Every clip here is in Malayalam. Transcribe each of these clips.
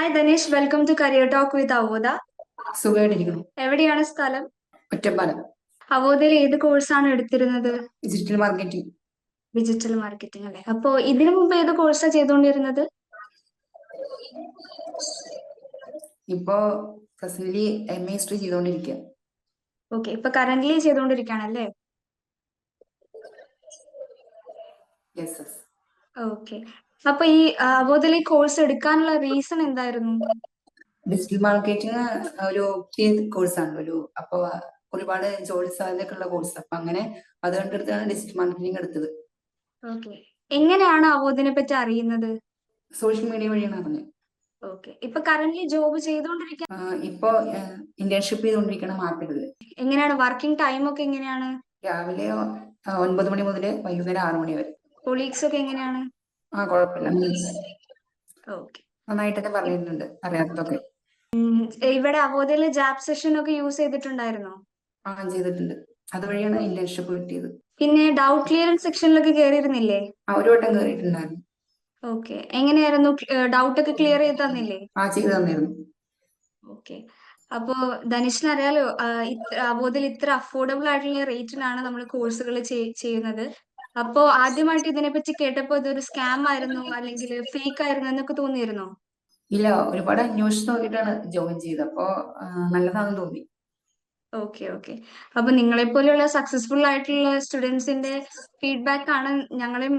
Hi Dhanesh welcome to career talk with Avodha സുഖമായിട്ടിരിക്കുന്നു. എവിടെയാണ് സ്ഥലം? ഒറ്റപ്പാലം അവോദയിൽ ഏത് കോഴ്സാണ് എടുത്തിരുന്നത്? ഡിജിറ്റൽ മാർക്കറ്റിംഗ് ഡിജിറ്റൽ മാർക്കറ്റിംഗ് അല്ലേ? അപ്പോ ഇതിനു മുമ്പ് ഏത് കോഴ്സാണ് ചെയ്തുകൊണ്ടിരുന്നത്? ഇപ്പോ പ്രസന്റ്ലി എം എ ഹിസ്റ്ററി ചെയ്തുകൊണ്ടിരിക്കുക ഓക്കെ ഇപ്പൊ കറന്റ്ലി ചെയ്തുകൊണ്ടിരിക്കുകയാണല്ലേ? യെസ് യെസ് ഓക്കെ അപ്പൊ ഈ അവോദയിൽ ഈ കോഴ്സ് എടുക്കാനുള്ള റീസൺ എന്തായിരുന്നു? ഡിജിറ്റൽ മാർക്കറ്റിംഗ് ഒരു കോഴ്സാണ് ഒരു അപ്പൊ ഒരുപാട് ജോലി സാധ്യതയൊക്കെയുള്ള കോഴ്സ് അപ്പൊ അങ്ങനെ അത് കണ്ടെടുത്താണ് ഡിജിറ്റൽ മാർക്കറ്റിംഗ് എടുത്തത്. ഓക്കെ എങ്ങനെയാണ് അവോദിനെ പറ്റി അറിയുന്നത്? സോഷ്യൽ മീഡിയ വഴിയാണ് അറിഞ്ഞത്. ഓക്കെ ഇപ്പൊ ജോബ് ഇപ്പോ ഇന്റേൺഷിപ്പ് ചെയ്തോണ്ടിരിക്കണ മാർക്കറ്റിൽ. എങ്ങനെയാണ്? വർക്കിംഗ് ടൈം ഒക്കെ എങ്ങനെയാണ്? രാവിലെ ഒൻപത് മണി മുതൽ വൈകുന്നേരം ആറു മണി വരെ. കൊളീഗ്സ് ഒക്കെ എങ്ങനെയാണ്? ആ കുഴപ്പമില്ല ഓക്കെ നന്നായിട്ട് തന്നെ പറയുന്നുണ്ട് അറിയാത്തതൊക്കെ. ഇവിടെ അവോദയിൽ ജാബ് സെഷൻ ഒക്കെ യൂസ് ചെയ്തിട്ടുണ്ടായിരുന്നോ? ആ ചെയ്തിട്ടുണ്ട്. അതുവഴിയാണ് ഇന്റേൺഷിപ്പ് കിട്ടിയത്. പിന്നെ ഡൗട്ട് ക്ലിയറൻസ് സെക്ഷനിലൊക്കെ കേറിയിരുന്നില്ലേ? ആ ഒരു വട്ടം കയറിയിട്ടുണ്ടായിരുന്നു ഓക്കെ എങ്ങനെയായിരുന്നു? ഡൗട്ട് ഒക്കെ ക്ലിയർ ചെയ്ത് തന്നില്ലേ? ആ ചെയ്തു തന്നിരുന്നു. ഓക്കെ അപ്പോ ധനുഷിന് അറിയാലോ അവോദിൽ ഇത്ര അഫോർഡബിൾ ആയിട്ടുള്ള റേറ്റിനാണ് നമ്മൾ കോഴ്സുകൾ ചെയ്യുന്നത്. അപ്പോ ആദ്യമായിട്ട് ഇതിനെപ്പറ്റി കേട്ടപ്പോ ഇതൊരു സ്കാം ആയിരുന്നു അല്ലെങ്കിൽ ഫേക്ക് ആയിരുന്നു എന്നൊക്കെ തോന്നിയിരുന്നോ? ഇല്ല ഒരുപാട് അന്വേഷിച്ച് നോക്കിയിട്ടാണ് ജോയിൻ ചെയ്തത്. അപ്പോ നല്ലതാണെന്ന് തോന്നി. ഓക്കെ ഓക്കെ അപ്പൊ നിങ്ങളെ പോലെയുള്ള സക്സസ്ഫുൾ ആയിട്ടുള്ള സ്റ്റുഡൻസിന്റെ ഫീഡ്ബാക്ക് ആണ് ഞങ്ങളെയും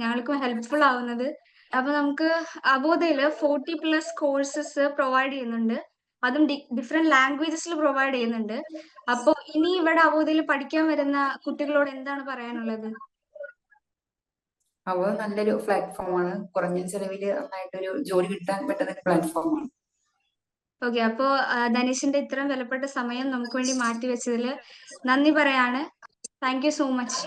ഞങ്ങൾക്കും ഹെൽപ്ഫുൾ ആവുന്നത്. അപ്പൊ നമുക്ക് അബോധയിൽ ഫോർട്ടി പ്ലസ് കോഴ്സസ് പ്രൊവൈഡ് ചെയ്യുന്നുണ്ട്. അതും ഡിഫറെന്റ് ലാംഗ്വേജസിൽ പ്രൊവൈഡ് ചെയ്യുന്നുണ്ട്. അപ്പൊ ഇനി ഇവിടെ അവധിയിൽ പഠിക്കാൻ വരുന്ന കുട്ടികളോട് എന്താണ് പറയാനുള്ളത്? അവ നല്ലൊരു പ്ലാറ്റ്ഫോമാണ് കുറഞ്ഞ ചെലവിൽ നന്നായിട്ടൊരു ജോലി കിട്ടാൻ പറ്റുന്ന പ്ലാറ്റ്ഫോമാണ് ഓക്കെ അപ്പോ ധനീഷിന്റെ ധനേഷിന്റെ ഇത്രയും വിലപ്പെട്ട സമയം നമുക്ക് വേണ്ടി മാറ്റി വെച്ചതിൽ നന്ദി പറയാണ്. Thank you so much